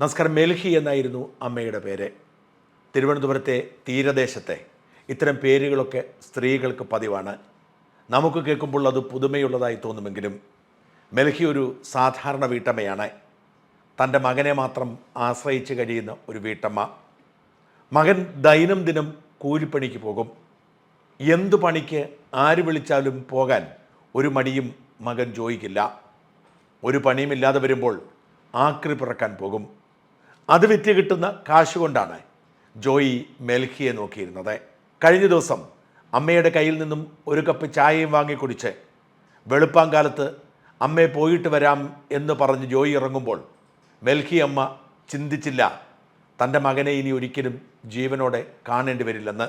നമസ്കാരം. മെൽഹി എന്നായിരുന്നു അമ്മയുടെ പേര്. തിരുവനന്തപുരത്തെ തീരദേശത്തെ ഇത്തരം പേരുകളൊക്കെ സ്ത്രീകൾക്ക് പതിവാണ്. നമുക്ക് കേൾക്കുമ്പോൾ അത് പുതുമയുള്ളതായി തോന്നുമെങ്കിലും മെൽഹി ഒരു സാധാരണ വീട്ടമ്മയാണ്. തന്റെ മകനെ മാത്രം ആശ്രയിച്ച് കഴിയുന്ന ഒരു വീട്ടമ്മ. മകൻ ദൈനംദിനം കൂലിപ്പണിക്ക് പോകും. എന്തു പണിക്ക് ആര് വിളിച്ചാലും പോകാൻ ഒരു മടിയും മകൻ ജോയിക്കില്ല. ഒരു പണിയുമില്ലാതെ വരുമ്പോൾ ആക്രി പിറക്കാൻ പോകും. അത് വിറ്റ് കിട്ടുന്ന കാശ് കൊണ്ടാണ് ജോയി മെൽഹിയെ നോക്കിയിരുന്നത്. കഴിഞ്ഞ ദിവസം അമ്മയുടെ കയ്യിൽ നിന്നും ഒരു കപ്പ് ചായയും വാങ്ങി കുടിച്ച് വെളുപ്പാങ്കാലത്ത് അമ്മയെ പോയിട്ട് വരാം എന്ന് പറഞ്ഞ് ജോയി ഇറങ്ങുമ്പോൾ മെൽഹി അമ്മ ചിന്തിച്ചില്ല തന്റെ മകനെ ഇനി ഒരിക്കലും ജീവനോടെ കാണേണ്ടി വരില്ലെന്ന്.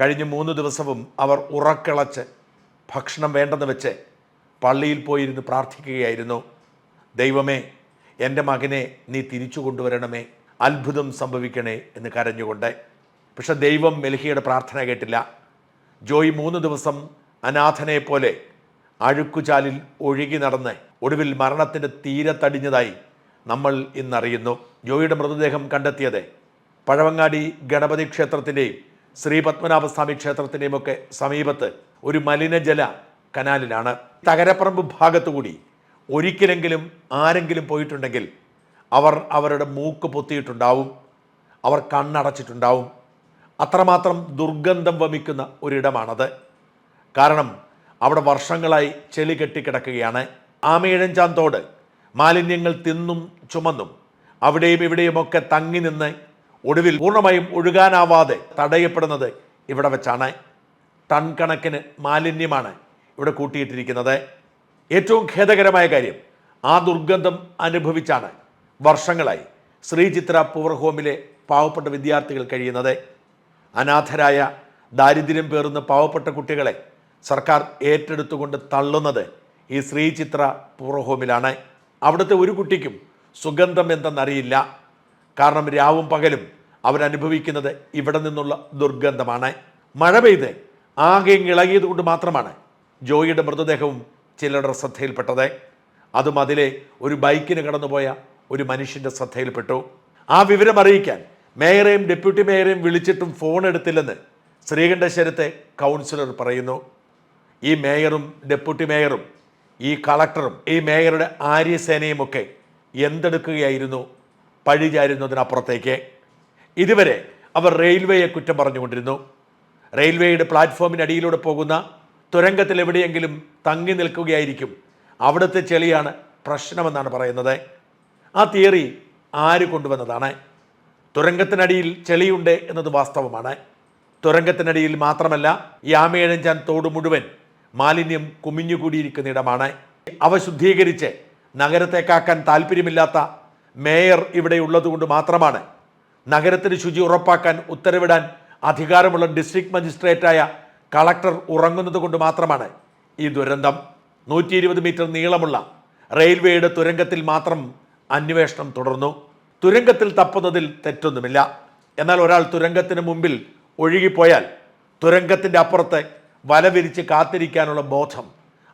കഴിഞ്ഞ മൂന്ന് ദിവസവും അവർ ഉറക്കിളച്ച് ഭക്ഷണം വേണ്ടെന്ന് വെച്ച് പള്ളിയിൽ പോയിരുന്ന് പ്രാർത്ഥിക്കുകയായിരുന്നു. ദൈവമേ എന്റെ മകനെ നീ തിരിച്ചു കൊണ്ടുവരണമേ. അത്ഭുതം സംഭവിക്കണേ എന്ന് കരഞ്ഞുകൊണ്ട്. പക്ഷെ ദൈവം മെൽഹിയുടെ പ്രാർത്ഥന കേട്ടില്ല. ജോയി മൂന്ന് ദിവസം അനാഥനെ പോലെ അഴുക്കുചാലിൽ ഒഴുകി നടന്ന് ഒടുവിൽ മരണത്തിന്റെ തീരത്തടിഞ്ഞതായി നമ്മൾ ഇന്നറിയുന്നു. ജോയിയുടെ മൃതദേഹം കണ്ടെത്തിയത് പഴവങ്ങാടി ഗണപതി ക്ഷേത്രത്തിന്റെയും ശ്രീ പത്മനാഭസ്വാമി ക്ഷേത്രത്തിന്റെയും ഒക്കെ സമീപത്ത് ഒരു മലിനജല കനാലിലാണ്. തകരപ്പറമ്പ് ഭാഗത്തുകൂടി ഒരിക്കലെങ്കിലും ആരെങ്കിലും പോയിട്ടുണ്ടെങ്കിൽ അവർ അവരുടെ മൂക്ക് പൊത്തിയിട്ടുണ്ടാവും അവർ കണ്ണടച്ചിട്ടുണ്ടാവും. അത്രമാത്രം ദുർഗന്ധം വമിക്കുന്ന ഒരിടമാണത്. കാരണം അവിടെ വർഷങ്ങളായി ചെളി കെട്ടിക്കിടക്കുകയാണ് ആമയിഴഞ്ചാൻ തോട്. മാലിന്യങ്ങൾ തിന്നും ചുമന്നും. അവിടെയും ഇവിടെയുമൊക്കെ തങ്ങി നിന്ന് ഒടുവിൽ പൂർണമായും ഒഴുകാനാവാതെ തടയപ്പെടുന്നത് ഇവിടെ വെച്ചാണ്. ടൺ കണക്കിന് മാലിന്യമാണ് ഇവിടെ കൂട്ടിയിട്ടിരിക്കുന്നത്. ഏറ്റവും ഖേദകരമായ കാര്യം ആ ദുർഗന്ധം അനുഭവിച്ചാണ് വർഷങ്ങളായി ശ്രീചിത്ര പവർ ഹോമിലെ പാവപ്പെട്ട വിദ്യാർത്ഥികൾ കഴിയുന്നത്. അനാഥരായ ദാരിദ്ര്യം പേറുന്ന പാവപ്പെട്ട കുട്ടികളെ സർക്കാർ ഏറ്റെടുത്തുകൊണ്ട് തള്ളുന്നത് ഈ ശ്രീചിത്ര പവർ ഹോമിലാണ് അവിടുത്തെ ഒരു കുട്ടിക്കും സുഗന്ധം എന്തെന്നറിയില്ല. കാരണം രാവും പകലും അവരനുഭവിക്കുന്നത് ഇവിടെ നിന്നുള്ള ദുർഗന്ധമാണ്. മഴ പെയ്ത് ആകെ ഇളകിയത് കൊണ്ട് മാത്രമാണ് ജോയിയുടെ മൃതദേഹവും ചിലരുടെ ശ്രദ്ധയിൽപ്പെട്ടത്. അതും അതിലെ ഒരു ബൈക്കിന് കടന്നുപോയ ഒരു മനുഷ്യന്റെ ശ്രദ്ധയിൽപ്പെട്ടു. ആ വിവരം അറിയിക്കാൻ മേയറേയും ഡെപ്യൂട്ടി മേയറേയും വിളിച്ചിട്ടും ഫോൺ എടുത്തില്ലെന്ന് ശ്രീകണ്ഠേശ്വരത്തെ കൗൺസിലർ പറയുന്നു. ഈ മേയറും ഡെപ്യൂട്ടി മേയറും ഈ കളക്ടറും ഈ മേയറുടെ ആര്യസേനയും ഒക്കെ എന്തെടുക്കുകയായിരുന്നു പഴിചാരുന്നതിനപ്പുറത്തേക്ക്. ഇതുവരെ അവർ റെയിൽവേയെ കുറ്റം പറഞ്ഞുകൊണ്ടിരുന്നു. റെയിൽവേയുടെ പ്ലാറ്റ്ഫോമിനടിയിലൂടെ പോകുന്ന തുരങ്കത്തിൽ എവിടെയെങ്കിലും തങ്ങി നിൽക്കുകയായിരിക്കും. അവിടുത്തെ ചെളിയാണ് പ്രശ്നമെന്നാണ് പറയുന്നത്. ആ തിയറി ആര് കൊണ്ടുവന്നതാണ്? തുരങ്കത്തിനടിയിൽ ചെളിയുണ്ട് എന്നത് വാസ്തവമാണ്. തുരങ്കത്തിനടിയിൽ മാത്രമല്ല യാമേഴഞ്ചാൻ തോട് മുഴുവൻ മാലിന്യം കുമിഞ്ഞുകൂടിയിരിക്കുന്ന ഇടമാണ് അവ ശുദ്ധീകരിച്ച് നഗരത്തേക്കാക്കാൻ താല്പര്യമില്ലാത്ത മേയർ ഇവിടെ ഉള്ളതുകൊണ്ട് മാത്രമാണ് നഗരത്തിന് ശുചി ഉറപ്പാക്കാൻ ഉത്തരവിടാൻ അധികാരമുള്ള ഡിസ്ട്രിക്ട് മജിസ്ട്രേറ്റായ കളക്ടർ ഉറങ്ങുന്നത് കൊണ്ട് മാത്രമാണ് ഈ ദുരന്തം. നൂറ്റി ഇരുപത് മീറ്റർ നീളമുള്ള റെയിൽവേയുടെ തുരങ്കത്തിൽ മാത്രം അന്വേഷണം തുടർന്നു. തുരങ്കത്തിൽ തപ്പുന്നതിൽ തെറ്റൊന്നുമില്ല. എന്നാൽ ഒരാൾ തുരങ്കത്തിന് മുമ്പിൽ ഒഴുകിപ്പോയാൽ തുരങ്കത്തിന്റെ അപ്പുറത്ത് വല വിരിച്ച് കാത്തിരിക്കാനുള്ള ബോധം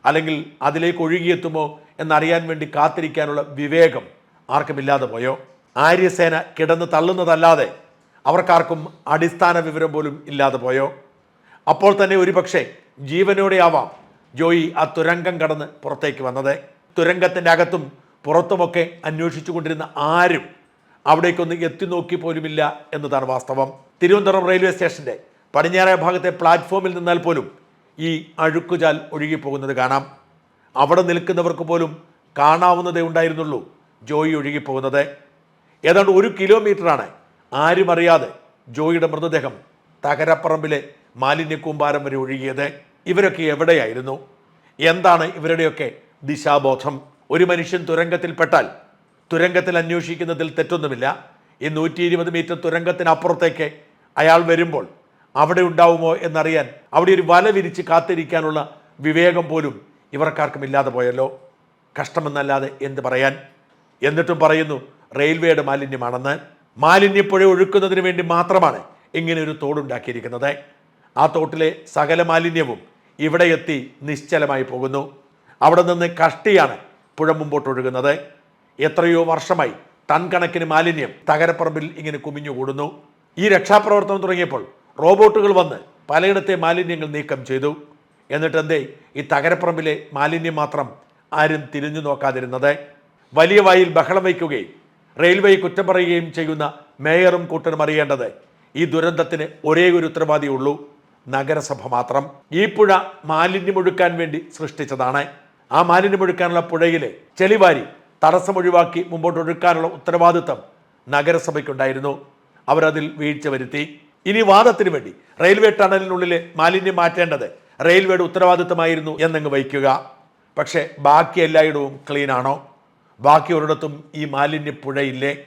അല്ലെങ്കിൽ അതിലേക്ക് ഒഴുകിയെത്തുമോ എന്നറിയാൻ വേണ്ടി കാത്തിരിക്കാനുള്ള വിവേകം ആർക്കുമില്ലാതെ പോയോ? ആര്യസേന കിടന്ന് തള്ളുന്നതല്ലാതെ അവർക്കാർക്കും അടിസ്ഥാന വിവരം പോലും ഇല്ലാതെ പോയോ? അപ്പോൾ തന്നെ ഒരുപക്ഷെ ജീവനോടെ ആവാം ജോയി ആ തുരങ്കം കടന്ന് പുറത്തേക്ക് വന്നത്. തുരങ്കത്തിന്റെ അകത്തും പുറത്തുമൊക്കെ അന്വേഷിച്ചു കൊണ്ടിരുന്ന ആരും അവിടേക്കൊന്ന് എത്തി നോക്കി പോലുമില്ല എന്നതാണ് വാസ്തവം. തിരുവനന്തപുരം റെയിൽവേ സ്റ്റേഷന്റെ പടിഞ്ഞാറേ ഭാഗത്തെ പ്ലാറ്റ്ഫോമിൽ നിന്നാൽ പോലും ഈ അഴുക്കുചാൽ ഒഴുകിപ്പോകുന്നത് കാണാം. അവിടെ നിൽക്കുന്നവർക്ക് പോലും കാണാവുന്നതേ ഉണ്ടായിരുന്നുള്ളൂ ജോയി ഒഴുകിപ്പോകുന്നത്. ഏതാണ്ട് ഒരു കിലോമീറ്ററാണ് ആരും അറിയാതെ ജോയിയുടെ മൃതദേഹം തകരപ്പറമ്പിലെ മാലിന്യ കൂമ്പാരം വരെ ഒഴുകിയത് ഇവരൊക്കെ എവിടെയായിരുന്നു? എന്താണ് ഇവരുടെയൊക്കെ ദിശാബോധം? ഒരു മനുഷ്യൻ തുരങ്കത്തിൽപ്പെട്ടാൽ തുരങ്കത്തിൽ അന്വേഷിക്കുന്നതിൽ തെറ്റൊന്നുമില്ല. ഈ നൂറ്റി ഇരുപത് മീറ്റർ തുരങ്കത്തിനപ്പുറത്തേക്ക് അയാൾ വരുമ്പോൾ അവിടെ ഉണ്ടാവുമോ എന്നറിയാൻ അവിടെ ഒരു വല വിരിച്ച് കാത്തിരിക്കാനുള്ള വിവേകം പോലും ഇവർക്കാർക്കും ഇല്ലാതെ പോയല്ലോ. കഷ്ടമെന്നല്ലാതെ എന്ത് പറയാൻ? എന്നിട്ടും പറയുന്നു റെയിൽവേയുടെ മാലിന്യമാണെന്ന്. മാലിന്യപ്പുഴ ഒഴുക്കുന്നതിന് വേണ്ടി മാത്രമാണ് ഇങ്ങനെ ഒരു തോടുണ്ടാക്കിയിരിക്കുന്നത്. ആ തോട്ടിലെ സകല മാലിന്യവും ഇവിടെ എത്തി നിശ്ചലമായി പോകുന്നു. അവിടെ നിന്ന് കഷ്ടിയാണ് പുഴ മുമ്പോട്ട് ഒഴുകുന്നത്. എത്രയോ വർഷമായി ടൺ കണക്കിന് മാലിന്യം തകരപ്പറമ്പിൽ ഇങ്ങനെ കുമിഞ്ഞുകൂടുന്നു. ഈ രക്ഷാപ്രവർത്തനം തുടങ്ങിയപ്പോൾ റോബോട്ടുകൾ വന്ന് പലയിടത്തെ മാലിന്യങ്ങൾ നീക്കം ചെയ്തു. എന്നിട്ട് എന്തേ ഈ തകരപ്പറമ്പിലെ മാലിന്യം മാത്രം ആരും തിരിഞ്ഞു നോക്കാതിരുന്നത്? വലിയ വായിൽ ബഹളം വയ്ക്കുകയും റെയിൽവേ കുറ്റം പറയുകയും ചെയ്യുന്ന മേയറും കൂട്ടനും അറിയേണ്ടത് ഈ ദുരന്തത്തിന് ഒരേ ഒരു ഉത്തരവാദിയുള്ളൂ നഗരസഭ മാത്രം. ഈ പുഴ മാലിന്യമൊഴുക്കാൻ വേണ്ടി സൃഷ്ടിച്ചതാണ്. ആ മാലിന്യമൊഴുക്കാനുള്ള പുഴയിലെ ചെളിവാരി തടസ്സമൊഴിവാക്കി മുമ്പോട്ട് ഒഴുക്കാനുള്ള ഉത്തരവാദിത്തം നഗരസഭയ്ക്കുണ്ടായിരുന്നു. അവരതിൽ വീഴ്ച വരുത്തി. ഇനി വാദത്തിന് വേണ്ടി റെയിൽവേ ടണലിനുള്ളിലെ മാലിന്യം മാറ്റേണ്ടത് റെയിൽവേയുടെ ഉത്തരവാദിത്തമായിരുന്നു എന്നങ്ങ് വയ്ക്കുക. പക്ഷേ ബാക്കി എല്ലായിടവും ക്ലീനാണോ? ബാക്കി ഒരിടത്തും ഈ മാലിന്യപ്പുഴയില്ലേ?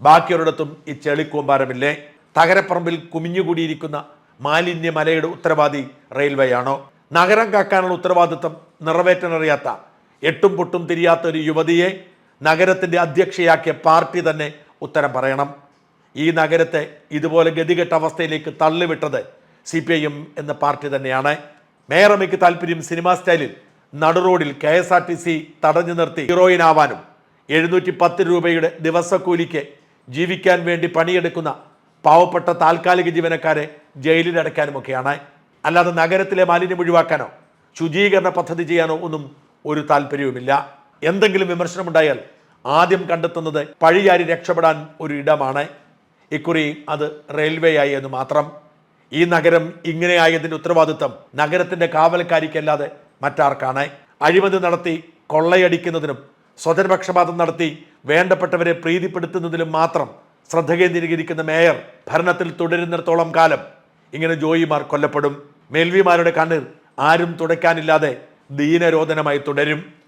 ബാക്കി ഒരിടത്തും ഈ ചെളിക്കൂമ്പാരമില്ലേ? തകരപ്പറമ്പിൽ കുമിഞ്ഞുകൂടിയിരിക്കുന്ന മാലിന്യ മലയുടെ ഉത്തരവാദി റെയിൽവേയാണോ? നഗരം കാക്കാനുള്ള ഉത്തരവാദിത്തം നിറവേറ്റാനറിയാത്ത എട്ടും പൊട്ടും തിരിയാത്ത ഒരു യുവതിയെ നഗരത്തിന്റെ അധ്യക്ഷയാക്കിയ പാർട്ടി തന്നെ ഉത്തരം പറയണം. ഈ നഗരത്തെ ഇതുപോലെ ഗതികെട്ട അവസ്ഥയിലേക്ക് തള്ളിവിട്ടത് സി പി ഐ എം എന്ന പാർട്ടി തന്നെയാണ്. മേയറമ്മയ്ക്ക് താല്പര്യം സിനിമാ സ്റ്റൈലിൽ നടുറോഡിൽ K S R T C തടഞ്ഞു നിർത്തി ഹീറോയിൻ ആവാനും എഴുന്നൂറ്റി പത്ത് രൂപയുടെ ദിവസക്കൂലിക്ക് ജീവിക്കാൻ വേണ്ടി പണിയെടുക്കുന്ന പാവപ്പെട്ട താൽക്കാലിക ജീവനക്കാരെ ജയിലിൽ അടയ്ക്കാനുമൊക്കെയാണ്. അല്ലാതെ നഗരത്തിലെ മാലിന്യം ഒഴിവാക്കാനോ ശുചീകരണ പദ്ധതി ചെയ്യാനോ ഒന്നും ഒരു താല്പര്യവുമില്ല എന്തെങ്കിലും വിമർശനമുണ്ടായാൽ ആദ്യം കണ്ടെത്തുന്നത് പഴിയാരി രക്ഷപ്പെടാൻ ഒരു ഇടമാണ്. ഇക്കുറി അത് റെയിൽവേ ആയി എന്ന് മാത്രം. ഈ നഗരം ഇങ്ങനെയായതിന്റെ ഉത്തരവാദിത്തം നഗരത്തിന്റെ കാവൽക്കാരിക്കല്ലാതെ മറ്റാർക്കാണ്. അഴിമതി നടത്തി കൊള്ളയടിക്കുന്നതിനും സ്വജനപക്ഷപാതം നടത്തി വേണ്ടപ്പെട്ടവരെ പ്രീതിപ്പെടുത്തുന്നതിലും മാത്രം ശ്രദ്ധ കേന്ദ്രീകരിക്കുന്ന മേയർ ഭരണത്തിൽ തുടരുന്നിടത്തോളം കാലം ഇങ്ങനെ ജോയിമാർ കൊല്ലപ്പെടും. മേൽവിമാരുടെ കണ്ണീർ ആരും തുടയ്ക്കാനില്ലാതെ ദീനരോധനമായി തുടരും.